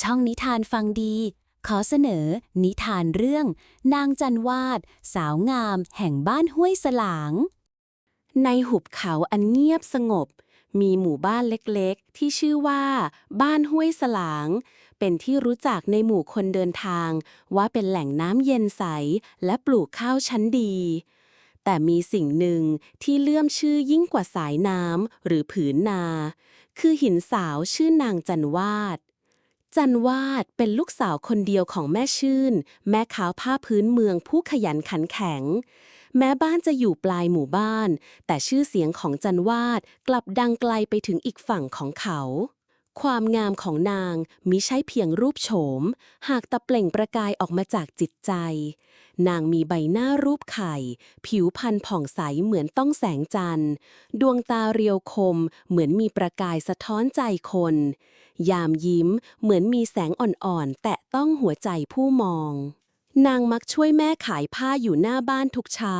ช่องนิทานฟังดี ขอเสนอ นิทานเรื่อง นางจันวาด สาวงาม แห่งบ้านห้วยสลาง ในหุบเขาอันเงียบสงบ มีหมู่บ้านเล็กๆ ที่ชื่อว่า บ้านห้วยสลาง เป็นที่รู้จักในหมู่คนเดินทาง ว่าเป็นแหล่งน้ำเย็นใส และปลูกข้าวชั้นดีแต่มีสิ่งหนึ่งที่เลื่อมชื่อยิ่งกว่าสายน้ำหรือผืนนา คือหินสาวชื่อนางจันวาด จันวาดเป็นลูกสาวคนเดียวของแม่ชื่น แม่ขาวผ้าพื้นเมืองผู้ขยันขันแข็ง แม้บ้านจะอยู่ปลายหมู่บ้าน แต่ชื่อเสียงของจันวาดกลับดังไกลไปถึงอีกฝั่งของเขา ความงามของนางมิใช่เพียงรูปโฉม หากต่เปล่งประกายออกมาจากจิตใจ นางมีใบหน้ารูปไข่ ผิวพรรณผ่องใสเหมือนต้องแสงจันทร์ ดวงตาเรียวคม เหมือนมีประกายสะท้อนใจคน ยามยิ้มเหมือนมีแสงอ่อนๆ แตะต้องหัวใจผู้มอง นางมักช่วยแม่ขายผ้าอยู่หน้าบ้านทุกเช้า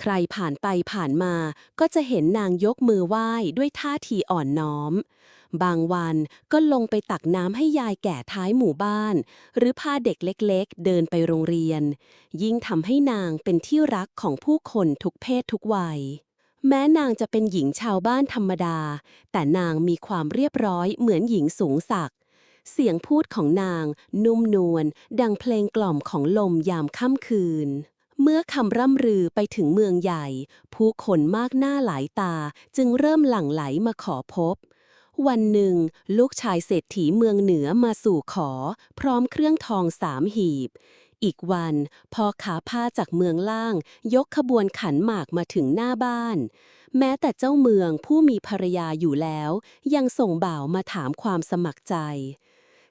ใครผ่านไปผ่านมาก็จะเห็นนางยกมือไหว้ด้วยท่าทีอ่อนน้อม บางวันก็ลงไปตักน้ำให้ยายแก่ท้ายหมู่บ้าน หรือพาเด็กเล็กๆ เดินไปโรงเรียน ยิ่งทำให้นางเป็นที่รักของผู้คนทุกเพศทุกวัย แม้นางจะเป็นหญิงชาวบ้านธรรมดา แต่นางมีความเรียบร้อยเหมือนหญิงสูงศักดิ์เสียงพูดของนางนุ่มนวลดังเพลงกล่อมของลมยามค่ำคืน เมื่อคำร่ำรือไปถึงเมืองใหญ่ ผู้คนมากหน้าหลายตาจึงเริ่มหลั่งไหลมาขอพบ วันหนึ่ง ลูกชายเศรษฐีเมืองเหนือมาสู่ขอ พร้อมเครื่องทองสามหีบ อีกวันพ่อขาผ้าจากเมืองล่าง ยกขบวนขันหมากมาถึงหน้าบ้าน แม้แต่เจ้าเมืองผู้มีภรรยาอยู่แล้ว ยังส่งบ่าวมาถามความสมัครใจ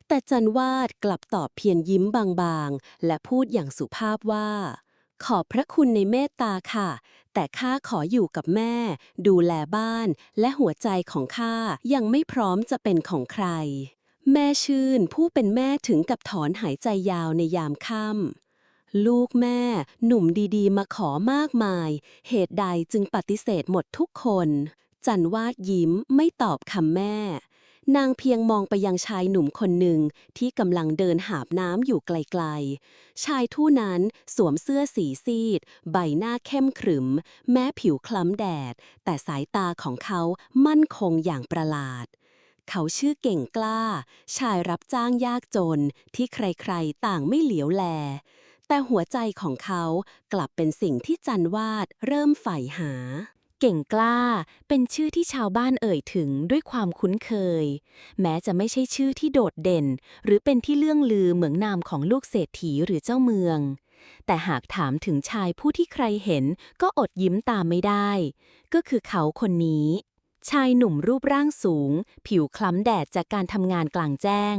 แต่จันวาดกลับตอบเพียงยิ้มบางๆ และพูดอย่างสุภาพว่า ขอบพระคุณในเมตตาค่ะ แต่ข้าขออยู่กับแม่ ดูแลบ้าน และหัวใจของข้ายังไม่พร้อมจะเป็นของใคร แม่ชื่นผู้เป็นแม่ถึงกับถอนหายใจยาวในยามค่ำลูกแม่หนุ่มดีๆ มาขอมากมาย เหตุใดจึงปฏิเสธหมดทุกคน จันวาดยิ้มไม่ตอบคำแม่ นางเพียงมองไปยังชายหนุ่มคนหนึ่งที่กำลังเดินหาบน้ำอยู่ไกลๆ ชายผู้นั้นสวมเสื้อสีซีด ใบหน้าเข้มขรึม แม้ผิวคล้ำแดด แต่สายตาของเขามั่นคงอย่างประหลาด เขาชื่อเก่งกล้า ชายรับจ้างยากจนที่ใครๆต่างไม่เหลียวแล แต่หัวใจของเขากลับเป็นสิ่งที่จันวาดเริ่มใฝ่หา เก่งกล้า เป็นชื่อที่ชาวบ้านเอ่ยถึงด้วยความคุ้นเคย แม้จะไม่ใช่ชื่อที่โดดเด่น หรือเป็นที่เลื่องลือเหมืองนามของลูกเศรษฐีหรือเจ้าเมือง แต่หากถามถึงชายผู้ที่ใครเห็นก็อดยิ้มตามไม่ได้ ก็คือเขาคนนี้ชายหนุ่มรูปร่างสูง ผิวคล้ำแดดจากการทำงานกลางแจ้ง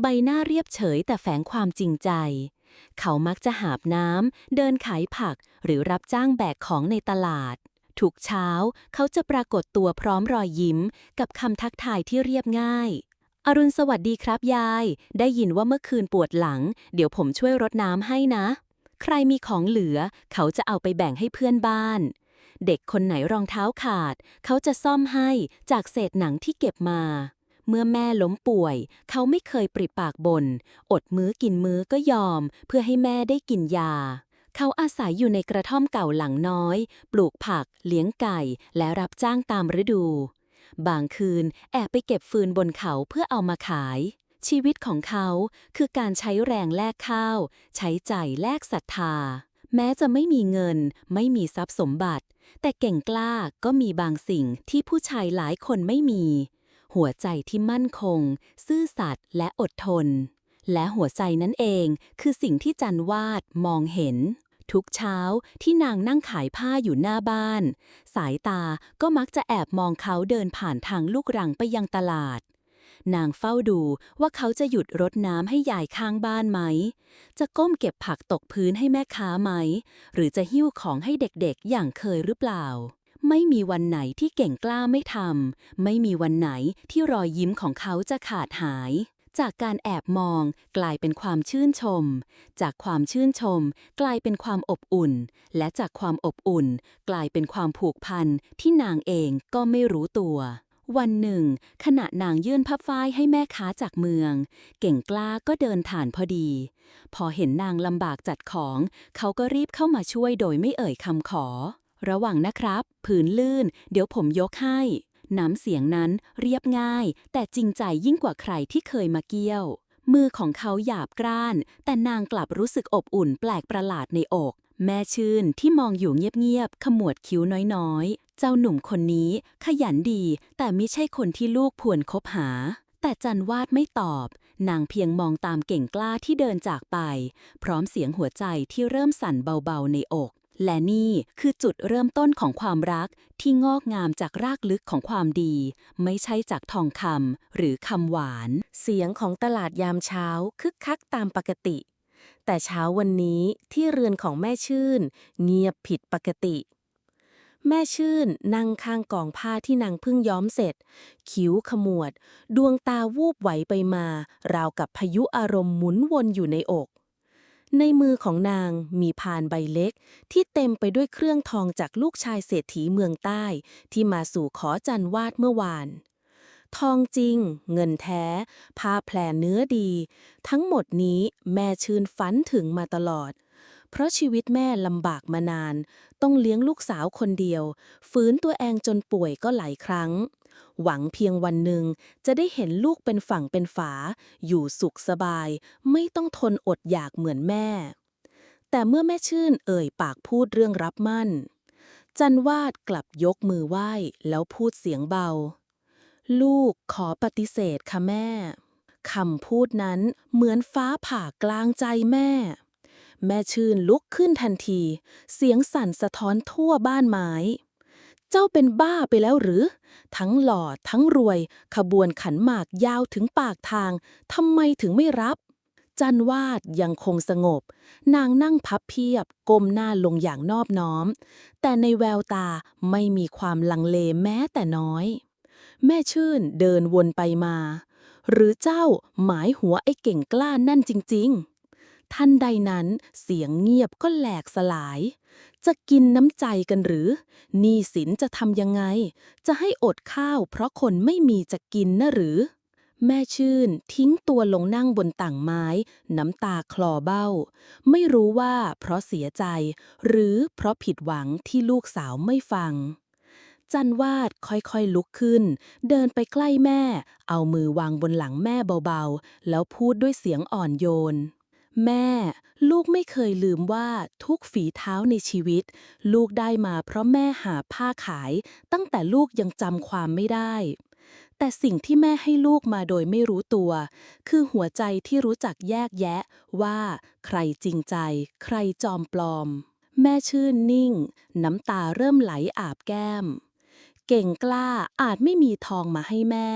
ใบหน้าเรียบเฉยแต่แฝงความจริงใจ เขามักจะหาบน้ำ เดินขายผัก หรือรับจ้างแบกของในตลาด ทุกเช้าเขาจะปรากฏตัวพร้อมรอยยิ้ม กับคำทักทายที่เรียบง่าย อรุณสวัสดีครับยาย ได้ยินว่าเมื่อคืนปวดหลัง เดี๋ยวผมช่วยรดน้ำให้นะ ใครมีของเหลือ เขาจะเอาไปแบ่งให้เพื่อนบ้าน เด็กคนไหนรองเท้าขาด เขาจะซ่อมให้จากเศษหนังที่เก็บมาเมื่อแม่ล้มป่วย เขาไม่เคยปริปากบน่นอดมื้อกินมื้อก็ยอม เพื่อให้แม่ได้กินยา เขาอาศัยอยู่ในกระท่อมเก่าหลังน้อย ปลูกผัก เลี้ยงไก่ และรับจ้างตามฤดู บางคืนแอบไปเก็บฟืนบนเขาเพื่อเอามาขาย ชีวิตของเขาคือการใช้แรงแลกข้าว ใช้ใจแลกศรัทธา แม้จะไม่มีเงิน ไม่มีทรัพย์สมบัติ แต่เก่งกล้าก็มีบางสิ่งที่ผู้ชายหลายคนไม่มี หัวใจที่มั่นคง ซื่อสัตย์และอดทนและหัวใจนั่นเองคือสิ่งที่จันวาดมองเห็น ทุกเช้าที่นางนั่งขายผ้าอยู่หน้าบ้าน สายตาก็มักจะแอบมองเขาเดินผ่านทางลูกรังไปยังตลาด นางเฝ้าดูว่าเขาจะหยุดรดน้ำให้ยายข้างบ้านไหม จะก้มเก็บผักตกพื้นให้แม่ค้าไหม หรือจะหิ้วของให้เด็กๆอย่างเคยหรือเปล่า ไม่มีวันไหนที่เก่งกล้าไม่ทำไม่มีวันไหนที่รอยยิ้มของเขาจะขาดหาย จากการแอบมองกลายเป็นความชื่นชม จากความชื่นชม กลายเป็นความอบอุ่น และจากความอบอุ่น กลายเป็นความผูกพันที่นางเองก็ไม่รู้ตัว วันหนึ่ง ขณะนางยื่นผ้าฝ้ายให้แม่ค้าจากเมือง เก่งกล้าก็เดินผ่านพอดี พอเห็นนางลำบากจัดของ เขาก็รีบเข้ามาช่วยโดยไม่เอ่ยคำขอ ระวังนะครับ ผืนลื่น เดี๋ยวผมยกให้ น้ำเสียงนั้นเรียบง่าย แต่จริงใจยิ่งกว่าใครที่เคยมาเกี้ยว มือของเขาหยาบกร้าน แต่นางกลับรู้สึกอบอุ่นแปลกประหลาดในอก แม่ชื่นที่มองอยู่เงียบๆขมวดคิ้วน้อยๆ เจ้าหนุ่มคนนี้ขยันดี แต่ไม่ใช่คนที่ลูกพวนคบหา แต่จันวาดไม่ตอบ นางเพียงมองตามเก่งกล้าที่เดินจากไป พร้อมเสียงหัวใจที่เริ่มสั่นเบาๆในอก และนี่คือจุดเริ่มต้นของความรักที่งอกงามจากรากลึกของความดี ไม่ใช่จากทองคำหรือคำหวาน เสียงของตลาดยามเช้าคึกคักตามปกติ แต่เช้าวันนี้ที่เรือนของแม่ชื่น เงียบผิดปกติ แม่ชื่นนั่งข้างกองผ้าที่นางเพิ่งย้อมเสร็จ คิ้วขมวด ดวงตาวูบไหวไปมา ราวกับพายุอารมณ์หมุนวนอยู่ในอก ในมือของนางมีพานใบเล็ก ที่เต็มไปด้วยเครื่องทองจากลูกชายเศรษฐีเมืองใต้ ที่มาสู่ขอจันวาดเมื่อวาน ทองจริง เงินแท้ ผ้าแผลเนื้อดี ทั้งหมดนี้แม่ชื่นฝันถึงมาตลอด เพราะชีวิตแม่ลำบากมานาน ต้องเลี้ยงลูกสาวคนเดียวฟื้นตัวเองจนป่วยก็หลายครั้ง หวังเพียงวันหนึ่ง จะได้เห็นลูกเป็นฝั่งเป็นฝา อยู่สุขสบาย ไม่ต้องทนอดอยากเหมือนแม่ แต่เมื่อแม่ชื่นเอ่ยปากพูดเรื่องรับมั่น จันวาดกลับยกมือไหว้แล้วพูดเสียงเบา ลูกขอปฏิเสธค่ะแม่คำพูดนั้นเหมือนฟ้าผ่ากลางใจแม่ แม่ชื่นลุกขึ้นทันที เสียงสั่นสะท้อนทั่วบ้านไม้ เจ้าเป็นบ้าไปแล้วหรือ ทั้งหล่อทั้งรวย ขบวนขันหมากยาวถึงปากทางทำไมถึงไม่รับ จันวาดยังคงสงบ นางนั่งพับเพียบ ก้มหน้าลงอย่างนอบน้อม แต่ในแววตาไม่มีความลังเลแม้แต่น้อย แม่ชื่นเดินวนไปมา หรือเจ้าหมายหัวไอ้เก่งกล้านั่นจริง ๆ ทันใดนั้นเสียงเงียบก็แหลกสลาย จะกินน้ำใจกันหรือหนี้สินจะทำยังไง จะให้อดข้าวเพราะคนไม่มีจะกินนะหรือ แม่ชื่นทิ้งตัวลงนั่งบนต่างไม้ น้ำตาคลอเบ้า ไม่รู้ว่าเพราะเสียใจ หรือเพราะผิดหวังที่ลูกสาวไม่ฟังจันวาดค่อยๆลุกขึ้น เดินไปใกล้แม่ เอามือวางบนหลังแม่เบาๆ แล้วพูดด้วยเสียงอ่อนโยน แม่ ลูกไม่เคยลืมว่าทุกฝีเท้าในชีวิต ลูกได้มาเพราะแม่หาผ้าขาย ตั้งแต่ลูกยังจำความไม่ได้ แต่สิ่งที่แม่ให้ลูกมาโดยไม่รู้ตัว คือหัวใจที่รู้จักแยกแยะว่าใครจริงใจ ใครจอมปลอม แม่ชื่นนิ่ง น้ำตาเริ่มไหลอาบแก้ม เก่งกล้าอาจไม่มีทองมาให้แม่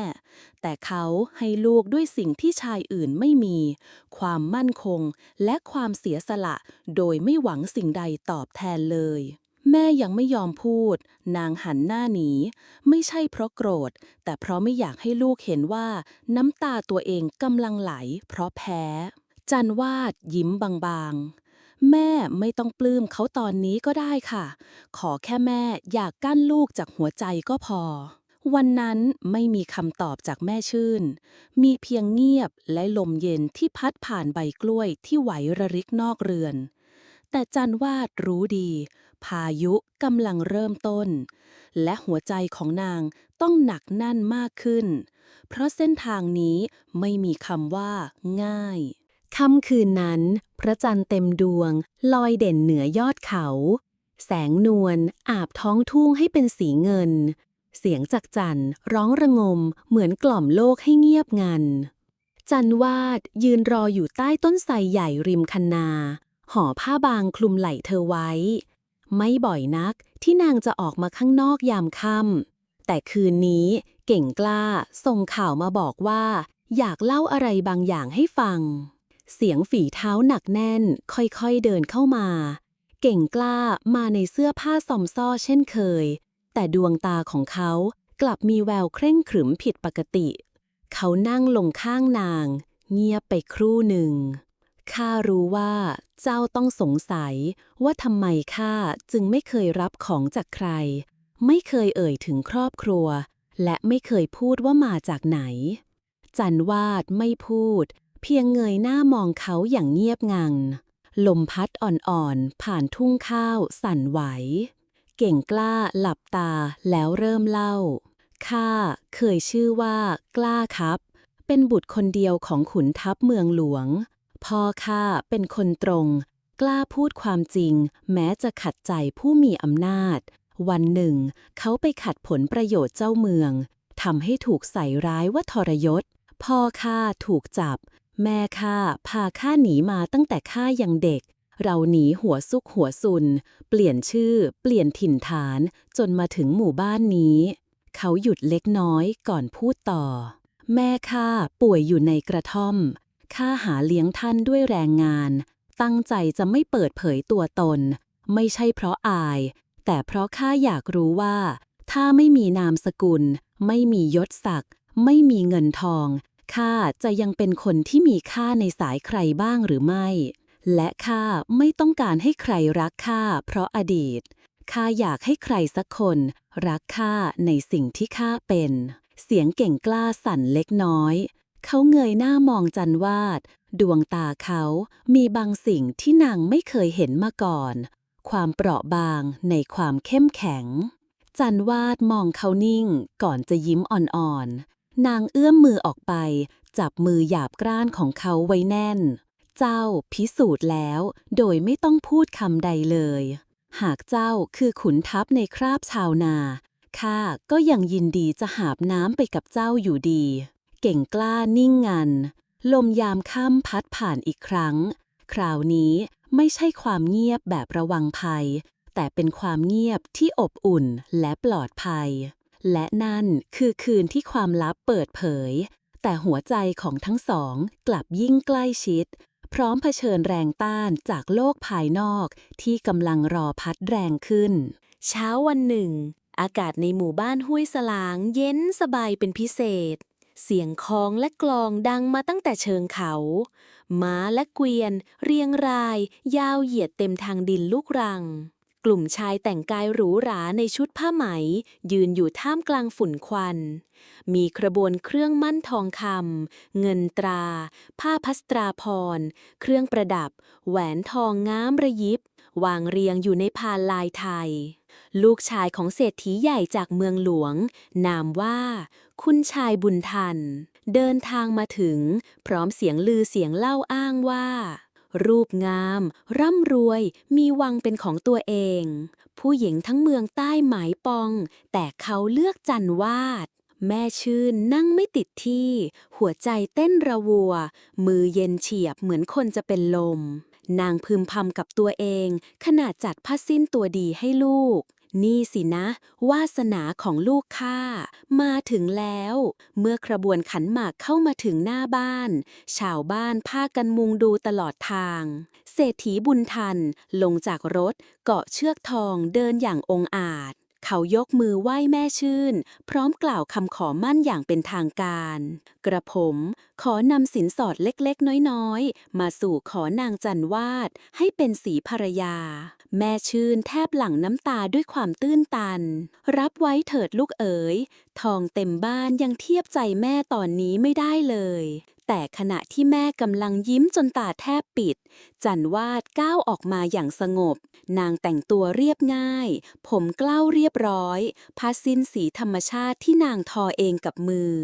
แต่เขาให้ลูกด้วยสิ่งที่ชายอื่นไม่มี ความมั่นคงและความเสียสละ โดยไม่หวังสิ่งใดตอบแทนเลย แม่ยังไม่ยอมพูด นางหันหน้าหนี ไม่ใช่เพราะโกรธ แต่เพราะไม่อยากให้ลูกเห็นว่าน้ำตาตัวเองกำลังไหล เพราะแพ้ จันวาดยิ้มบางๆ แม่ไม่ต้องปลื้มเขาตอนนี้ก็ได้ค่ะ ขอแค่แม่อยากกั้นลูกจากหัวใจก็พอ วันนั้นไม่มีคำตอบจากแม่ชื่น มีเพียงเงียบและลมเย็นที่พัดผ่านใบกล้วยที่ไหวระริกนอกเรือน แต่จันวาดรู้ดี พายุกำลังเริ่มต้น และหัวใจของนางต้องหนักแน่นมากขึ้น เพราะเส้นทางนี้ไม่มีคำว่าง่าย ค่ำคืนนั้น พระจันทร์เต็มดวง ลอยเด่นเหนือยอดเขา แสงนวลอาบท้องทุ่งให้เป็นสีเงิน เสียงจากจันทร์ร้องระงมเหมือนกล่อมโลกให้เงียบงัน จันวาดยืนรออยู่ใต้ต้นไทรใหญ่ริมคันนาห่อผ้าบางคลุมไหล่เธอไว้ ไม่บ่อยนักที่นางจะออกมาข้างนอกยามค่ำแต่คืนนี้เก่งกล้าส่งข่าวมาบอกว่า อยากเล่าอะไรบางอย่างให้ฟัง เสียงฝีเท้าหนักแน่น ค่อยๆเดินเข้ามา เก่งกล้ามาในเสื้อผ้าซอมซ่อเช่นเคย แต่ดวงตาของเขากลับมีแววเคร่งขรึมผิดปกติ เขานั่งลงข้างนาง เงียบไปครู่หนึ่งข้ารู้ว่าเจ้าต้องสงสัยว่าทำไมข้าจึงไม่เคยรับของจากใคร ไม่เคยเอ่ยถึงครอบครัว และไม่เคยพูดว่ามาจากไหน จันวาดไม่พูด เพียงเงยหน้ามองเขาอย่างเงียบงัน ลมพัดอ่อนๆ ผ่านทุ่งข้าวสั่นไหว เก่งกล้าหลับตาแล้วเริ่มเล่า ข้าเคยชื่อว่า กล้าครับ เป็นบุตรคนเดียวของขุนทัพเมืองหลวง พ่อข้าเป็นคนตรง กล้าพูดความจริง แม้จะขัดใจผู้มีอำนาจ วันหนึ่ง เขาไปขัดผลประโยชน์เจ้าเมืองทำให้ถูกใส่ร้ายว่าทรยศ พ่อข้าถูกจับ แม่ข้าพาข้าหนีมาตั้งแต่ข้ายังเด็ก เราหนีหัวซุกหัวซุน เปลี่ยนชื่อ เปลี่ยนถิ่นฐาน จนมาถึงหมู่บ้านนี้ เขาหยุดเล็กน้อยก่อนพูดต่อ แม่ข้าป่วยอยู่ในกระท่อม ข้าหาเลี้ยงท่านด้วยแรงงาน ตั้งใจจะไม่เปิดเผยตัวตน ไม่ใช่เพราะอาย แต่เพราะข้าอยากรู้ว่า ถ้าไม่มีนามสกุล ไม่มียศศักดิ์ไม่มีเงินทอง ข้าจะยังเป็นคนที่มีค่าในสายใครบ้างหรือไม่ และข้าไม่ต้องการให้ใครรักข้าเพราะอดีตข้าอยากให้ใครสักคน รักข้าในสิ่งที่ข้าเป็น เสียงเก่งกล้าสั่นเล็กน้อย เขาเงยหน้ามองจันวาด ดวงตาเขามีบางสิ่งที่นางไม่เคยเห็นมาก่อน ความเปราะบางในความเข้มแข็ง จันวาดมองเขานิ่งก่อนจะยิ้มอ่อนๆ นางเอื้อมมือออกไป จับมือหยาบกร้านของเขาไว้แน่น เจ้าพิสูจน์แล้วโดยไม่ต้องพูดคำใดเลย หากเจ้าคือขุนทัพในคราบชาวนาข้าก็ยังยินดีจะหาบน้ำไปกับเจ้าอยู่ดี เก่งกล้านิ่งงัน ลมยามค่ำพัดผ่านอีกครั้ง คราวนี้ไม่ใช่ความเงียบแบบระวังภัย แต่เป็นความเงียบที่อบอุ่นและปลอดภัย และนั่นคือคืนที่ความลับเปิดเผย แต่หัวใจของทั้งสองกลับยิ่งใกล้ชิด พร้อมเผชิญแรงต้านจากโลกภายนอกที่กำลังรอพัดแรงขึ้น เช้าวันหนึ่ง อากาศในหมู่บ้านห้วยสลางเย็นสบายเป็นพิเศษ เสียงคองและกลองดังมาตั้งแต่เชิงเขา ม้าและเกวียน เรียงราย ยาวเหยียดเต็มทางดินลูกรัง ลุ่มชายแต่งกายหรูหราในชุดผ้าไหม ยืนอยู่ท่ามกลางฝุ่นควัน มีกระบวนเครื่องมั่นทองคำเงินตรา ผ้าพัสตราพร เครื่องประดับ แหวนทองงามระยิบ วางเรียงอยู่ในพานลายไทย ลูกชายของเศรษฐีใหญ่จากเมืองหลวง นามว่า คุณชายบุญทัน เดินทางมาถึง พร้อมเสียงลือเสียงเล่าอ้างว่า รูปงาม ร่ำรวย มีวังเป็นของตัวเอง ผู้หญิงทั้งเมืองใต้หมายปอง แต่เขาเลือกจันวาด แม่ชื่นนั่งไม่ติดที่ หัวใจเต้นระวัว มือเย็นเฉียบเหมือนคนจะเป็นลม นางพึมพำกับตัวเอง ขณะจัดผ้าสิ้นตัวดีให้ลูก นี่สินะ วาสนาของลูกข้ามาถึงแล้ว เมื่อกระบวนขันหมากเข้ามาถึงหน้าบ้าน ชาวบ้านพากันมุงดูตลอดทาง เศรษฐีบุญทันลงจากรถเกาะเชือกทองเดินอย่างองอาจ เขายกมือไหว้แม่ชื่น พร้อมกล่าวคำขอมั่นอย่างเป็นทางการ กระผมขอนำสินสอดเล็กๆ น้อยๆ มาสู่ขอนางจันวาดให้เป็นสีภรรยา แม่ชื่นแทบหลั่งน้ำตาด้วยความตื้นตัน รับไว้เถิดลูกเอ๋ย ทองเต็มบ้านยังเทียบใจแม่ตอนนี้ไม่ได้เลย แต่ขณะที่แม่กำลังยิ้มจนตาแทบปิด จันวาดก้าวออกมาอย่างสงบ นางแต่งตัวเรียบง่าย ผมเกล้าเรียบร้อยผ้าสิ้นสีธรรมชาติที่นางทอเองกับมือ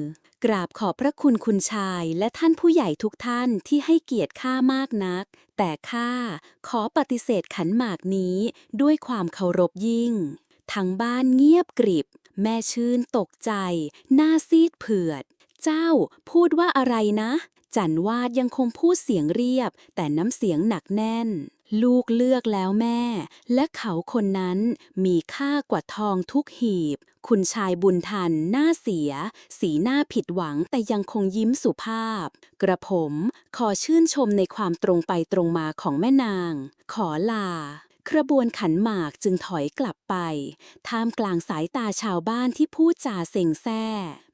กราบขอบพระคุณคุณชายและท่านผู้ใหญ่ทุกท่านที่ให้เกียรติข้ามากนัก แต่ข้าขอปฏิเสธขันหมากนี้ด้วยความเคารพยิ่ง ทั้งบ้านเงียบกริบ แม่ชื่นตกใจ หน้าซีดเผือด เจ้าพูดว่าอะไรนะ จันวาดยังคงพูดเสียงเรียบ แต่น้ำเสียงหนักแน่น ลูกเลือกแล้วแม่ และเขาคนนั้นมีค่ากว่าทองทุกหีบ คุณชายบุญทันหน้าเสีย สีหน้าผิดหวังแต่ยังคงยิ้มสุภาพ กระผมขอชื่นชมในความตรงไปตรงมาของแม่นาง ขอลา กระบวนขันหมากจึงถอยกลับไป ท่ามกลางสายตาชาวบ้านที่พูดจาเซ็งแซ่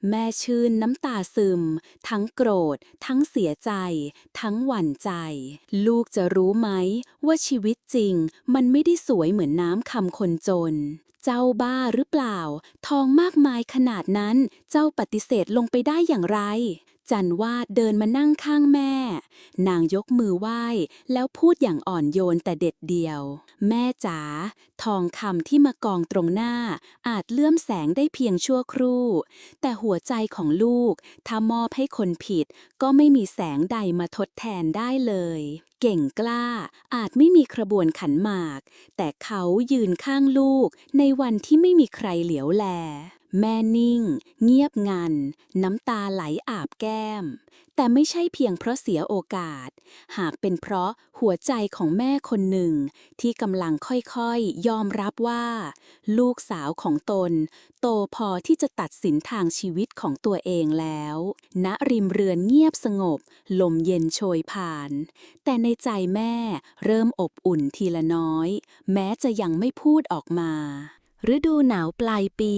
แม่ชื่นน้ำตาซึม ทั้งโกรธ ทั้งเสียใจ ทั้งหวั่นใจ ลูกจะรู้ไหม ว่าชีวิตจริง มันไม่ได้สวยเหมือนน้ำคำคนจน เจ้าบ้าหรือเปล่า ทองมากมายขนาดนั้น เจ้าปฏิเสธลงไปได้อย่างไร จันวาดเดินมานั่งข้างแม่ นางยกมือไหว้ แล้วพูดอย่างอ่อนโยนแต่เด็ดเดียว แม่จ๋าทองคำที่มากองตรงหน้า อาจเลื่อมแสงได้เพียงชั่วครู่ แต่หัวใจของลูก ถ้ามอบให้คนผิด ก็ไม่มีแสงใดมาทดแทนได้เลย เก่งกล้า อาจไม่มีกระบวนขันหมาก แต่เขายืนข้างลูกในวันที่ไม่มีใครเหลียวแล แม่นิ่ง เงียบงัน น้ำตาไหลอาบแก้ม แต่ไม่ใช่เพียงเพราะเสียโอกาส หากเป็นเพราะหัวใจของแม่คนหนึ่ง ที่กำลังค่อยๆ ยอมรับว่า ลูกสาวของตน โตพอที่จะตัดสินทางชีวิตของตัวเองแล้วณริมเรือนเงียบสงบ ลมเย็นโชยผ่าน แต่ในใจแม่เริ่มอบอุ่นทีละน้อย แม้จะยังไม่พูดออกมา ฤดูหนาวปลายปี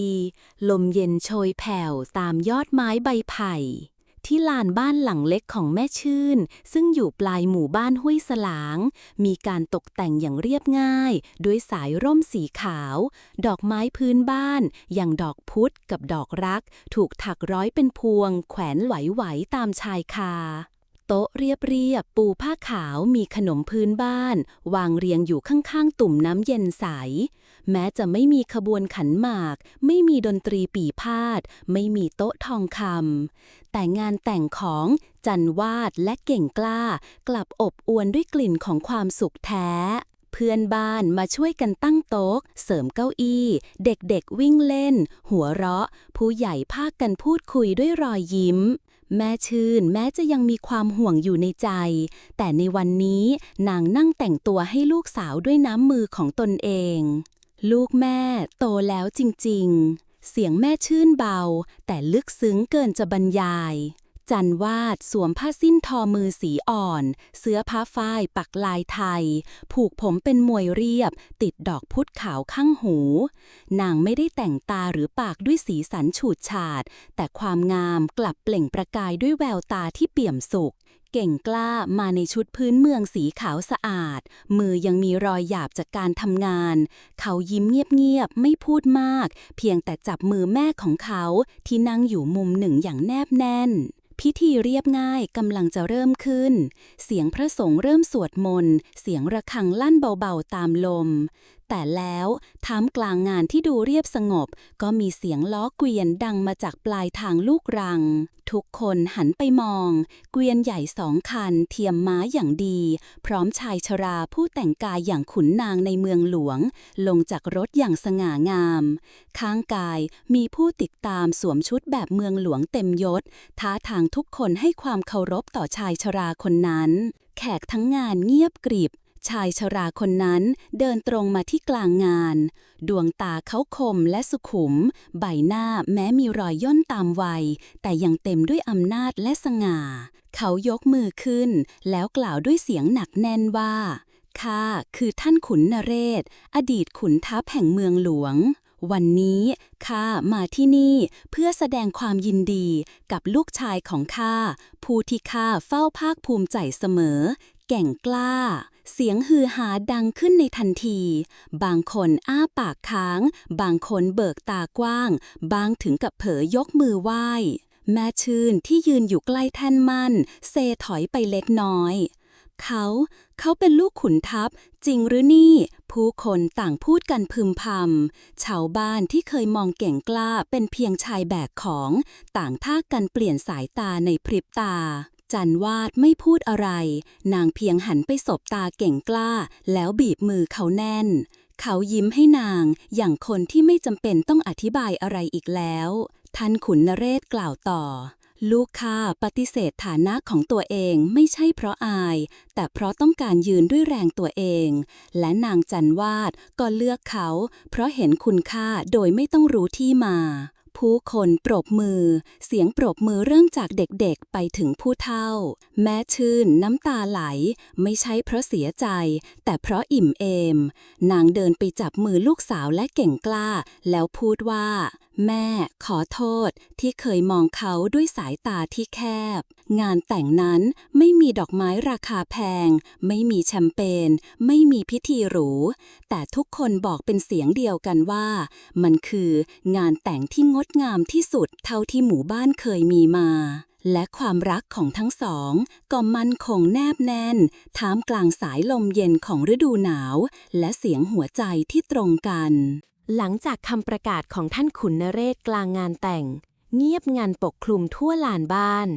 ลมเย็นโชยแผ่วตามยอดไม้ใบไผ่ ที่ลานบ้านหลังเล็กของแม่ชื่น ซึ่งอยู่ปลายหมู่บ้านห้วยสลาง มีการตกแต่งอย่างเรียบง่าย ด้วยสายร่มสีขาว ดอกไม้พื้นบ้าน อย่างดอกพุธกับดอกรัก ถูกถักร้อยเป็นพวง แขวนไหวๆตามชายคาโต๊ะเรียบๆปูผ้าขาวมีขนมพื้นบ้าน วางเรียงอยู่ข้างๆ ตุ่มน้ำเย็นใส แม้จะไม่มีขบวนขันหมาก ไม่มีดนตรีปีพาด ไม่มีโต๊ะทองคำแต่งานแต่งของจันวาดและเก่งกล้า กลับอบอวลด้วยกลิ่นของความสุขแท้เพื่อนบ้านมาช่วยกันตั้งโต๊ะ เสริมเก้าอี้ เด็กๆวิ่งเล่น หัวเราะ ผู้ใหญ่พากันพูดคุยด้วยรอยยิ้ม แม่ชื่นแม้จะยังมีความห่วงอยู่ในใจ แต่ในวันนี้นางนั่งแต่งตัวให้ลูกสาวด้วยน้ำมือของตนเอง ลูกแม่โตแล้วจริงๆ เสียงแม่ชื่นเบา แต่ลึกซึ้งเกินจะบรรยาย จันวาดสวมผ้าสิ้นทอมือสีอ่อน เสื้อผ้าฝ้ายปักลายไทย ผูกผมเป็นมวยเรียบ ติดดอกพุธขาวข้างหู นางไม่ได้แต่งตาหรือปากด้วยสีสันฉูดฉาด แต่ความงามกลับเปล่งประกายด้วยแววตาที่เปี่ยมสุข เก่งกล้ามาในชุดพื้นเมืองสีขาวสะอาด มือยังมีรอยหยาบจากการทำงาน เขายิ้มเงียบๆไม่พูดมาก เพียงแต่จับมือแม่ของเขาที่นั่งอยู่มุมหนึ่งอย่างแนบแน่น พิธีเรียบง่ายกำลังจะเริ่มขึ้น เสียงพระสงฆ์เริ่มสวดมนต์ เสียงระฆังลั่นเบาๆตามลม แต่แล้วท่ามกลางงานที่ดูเรียบสงบ ก็มีเสียงล้อเกวียนดังมาจากปลายทางลูกรัง ทุกคนหันไปมอง เกวียนใหญ่สองคัน เทียมม้าอย่างดี พร้อมชายชราผู้แต่งกายอย่างขุนนางในเมืองหลวง ลงจากรถอย่างสง่างาม ข้างกายมีผู้ติดตามสวมชุดแบบเมืองหลวงเต็มยศท้าทางทุกคนให้ความเคารพต่อชายชราคนนั้น แขกทั้งงานเงียบกริบ ชายชราคนนั้นเดินตรงมาที่กลางงาน ดวงตาเขาคมและสุขุม ใบหน้าแม้มีรอยย่นตามวัย แต่ยังเต็มด้วยอำนาจและสง่า เขายกมือขึ้น แล้วกล่าวด้วยเสียงหนักแน่นว่าข้าคือท่านขุนนเรศ อดีตขุนทัพแห่งเมืองหลวง วันนี้ข้ามาที่นี่เพื่อแสดงความยินดีกับลูกชายของข้าผู้ที่ข้าเฝ้าภาคภูมิใจเสมอ แก่งกล้า เสียงฮือหาดังขึ้นในทันที บางคนอ้าปากค้าง บางคนเบิกตากว้าง บางถึงกับเผยยกมือไหว้ แม่ชื่นที่ยืนอยู่ใกล้แท่นมั่น เซถอยไปเล็กน้อย เขา เขาเป็นลูกขุนทัพ จริงหรือนี่ ผู้คนต่างพูดกันพึมพำ ชาวบ้านที่เคยมองเก่งกล้าเป็นเพียงชายแบกของ ต่างท่ากันเปลี่ยนสายตาในพริบตา จันวาดไม่พูดอะไร นางเพียงหันไปสบตาเก่งกล้า แล้วบีบมือเขาแน่น เขายิ้มให้นางอย่างคนที่ไม่จำเป็นต้องอธิบายอะไรอีกแล้ว ท่านขุนนเรศกล่าวต่อ ลูกข้าปฏิเสธฐานะของตัวเองไม่ใช่เพราะอาย แต่เพราะต้องการยืนด้วยแรงตัวเอง และนางจันวาดก็เลือกเขา เพราะเห็นคุณค่าโดยไม่ต้องรู้ที่มา ผู้คนปรบมือ เสียงปรบมือเริ่มจากเด็กๆไปถึงผู้เฒ่า แม่ชื่นน้ำตาไหล ไม่ใช่เพราะเสียใจ แต่เพราะอิ่มเอม นางเดินไปจับมือลูกสาวและเก่งกล้า แล้วพูดว่า แม่ขอโทษที่เคยมองเขาด้วยสายตาที่แคบ งานแต่งนั้นไม่มีดอกไม้ราคาแพง ไม่มีแชมเปญไม่มีพิธีหรู แต่ทุกคนบอกเป็นเสียงเดียวกันว่า มันคืองานแต่งที่งดงามที่สุดเท่าที่หมู่บ้านเคยมีมาและความรักของทั้งสองก็มั่นคงแนบแน่นท่ามกลางสายลมเย็นของฤดูหนาว และเสียงหัวใจที่ตรงกัน หลังจากคำประกาศของท่านขุนนเรศกลางงานแต่ง เงียบงันปกคลุมทั่วลานบ้าน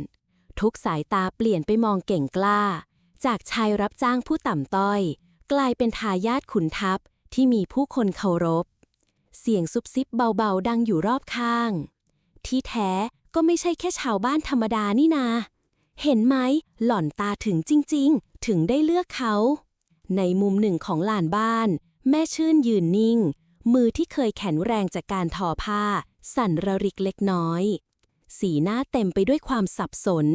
ทุกสายตาเปลี่ยนไปมองเก่งกล้า จากชายรับจ้างผู้ต่ำต้อย กลายเป็นทายาทขุนทัพที่มีผู้คนเคารพ เสียงซุบซิบเบาๆ ดังอยู่รอบข้าง ที่แท้ก็ไม่ใช่แค่ชาวบ้านธรรมดานี่นา เห็นไหมหล่อนตาถึงจริงๆ ถึงได้เลือกเขา ในมุมหนึ่งของลานบ้าน แม่ชื่นยืนนิ่ง มือที่เคยแข็งแรงจากการทอผ้า สั่นระริกเล็กน้อย สีหน้าเต็มไปด้วยความสับสน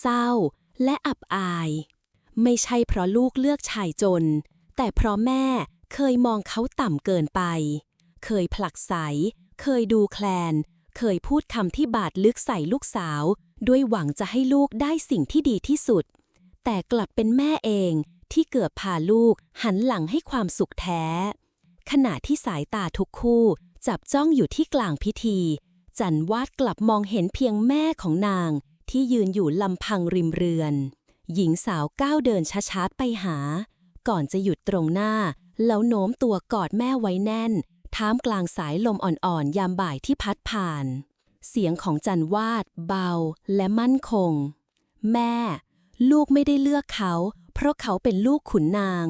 เศร้า และอับอาย ไม่ใช่เพราะลูกเลือกชายจน แต่เพราะแม่เคยมองเขาต่ำเกินไป เคยผลักไส เคยดูแคลน เคยพูดคำที่บาดลึกใส่ลูกสาว ด้วยหวังจะให้ลูกได้สิ่งที่ดีที่สุด แต่กลับเป็นแม่เองที่เกือบพาลูกหันหลังให้ความสุขแท้ ขณะที่สายตาทุกคู่ จับจ้องอยู่ที่กลางพิธี จันวาดกลับมองเห็นเพียงแม่ของนาง ที่ยืนอยู่ลำพังริมเรือน หญิงสาวก้าวเดินช้าๆไปหา ก่อนจะหยุดตรงหน้า แล้วโน้มตัวกอดแม่ไว้แน่น ท่ามกลางสายลมอ่อนๆ ยามบ่ายที่พัดผ่าน เสียงของจันวาด เบาและมั่นคง แม่ ลูกไม่ได้เลือกเขา เพราะเขาเป็นลูกขุนนาง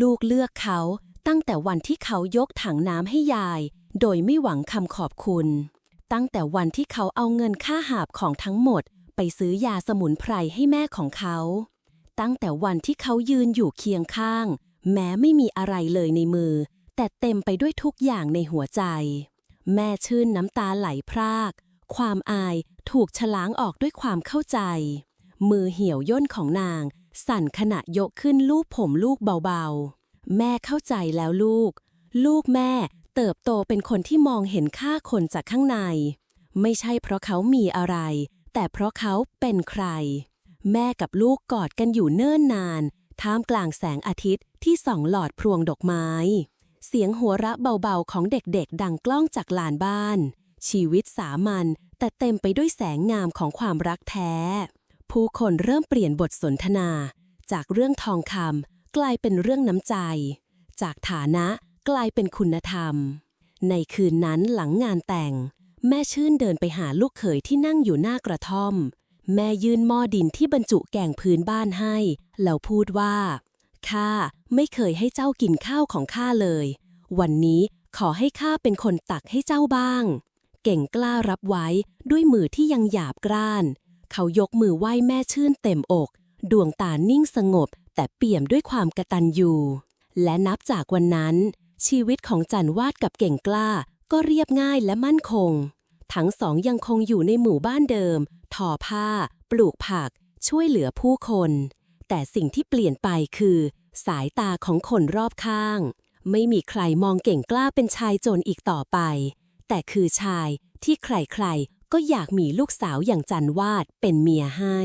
ลูกเลือกเขา ตั้งแต่วันที่เขายกถังน้ำให้ยาย โดยไม่หวังคำขอบคุณ ตั้งแต่วันที่เขาเอาเงินค่าหาบของทั้งหมด ไปซื้อยาสมุนไพรให้แม่ของเขา ตั้งแต่วันที่เขายืนอยู่เคียงข้าง แม้ไม่มีอะไรเลยในมือ แต่เต็มไปด้วยทุกอย่างในหัวใจ แม่ชื่นน้ำตาไหลพราก ความอายถูกฉลางออกด้วยความเข้าใจ มือเหี่ยวย่นของนาง สั่นขณะยกขึ้นลูบผมลูกเบาๆ แม่เข้าใจแล้วลูก ลูกแม่เติบโตเป็นคนที่มองเห็นค่าคนจากข้างใน ไม่ใช่เพราะเขามีอะไร แต่เพราะเขาเป็นใคร แม่กับลูกกอดกันอยู่เนิ่นนาน ท่ามกลางแสงอาทิตย์ที่ส่องหลอดพรวงดอกไม้ เสียงหัวเราะเบาๆของเด็กๆ ดังกล้องจากลานบ้าน ชีวิตสามัญแต่เต็มไปด้วยแสงงามของความรักแท้ ผู้คนเริ่มเปลี่ยนบทสนทนา จากเรื่องทองคำ กลายเป็นเรื่องน้ำใจ จากฐานะกลายเป็นคุณธรรม ในคืนนั้นหลังงานแต่ง แม่ชื่นเดินไปหาลูกเขยที่นั่งอยู่หน้ากระท่อม แม่ยื่นหม้อดินที่บรรจุแกงพื้นบ้านให้ แล้วพูดว่าข้าไม่เคยให้เจ้ากินข้าวของข้าเลย วันนี้ขอให้ข้าเป็นคนตักให้เจ้าบ้าง เก่งกล้ารับไว้ด้วยมือที่ยังหยาบกร้าน เขายกมือไหว้แม่ชื่นเต็มอก ดวงตานิ่งสงบ แต่เปี่ยมด้วยความกระตัญญูและนับจากวันนั้น ชีวิตของจันวาดกับเก่งกล้า ก็เรียบง่ายและมั่นคง ทั้งสองยังคงอยู่ในหมู่บ้านเดิม ทอผ้า ปลูกผัก ช่วยเหลือผู้คน แต่สิ่งที่เปลี่ยนไปคือ สายตาของคนรอบข้าง ไม่มีใครมองเก่งกล้าเป็นชายจนอีกต่อไป แต่คือชายที่ใครๆก็อยากมีลูกสาวอย่างจันวาดเป็นเมียให้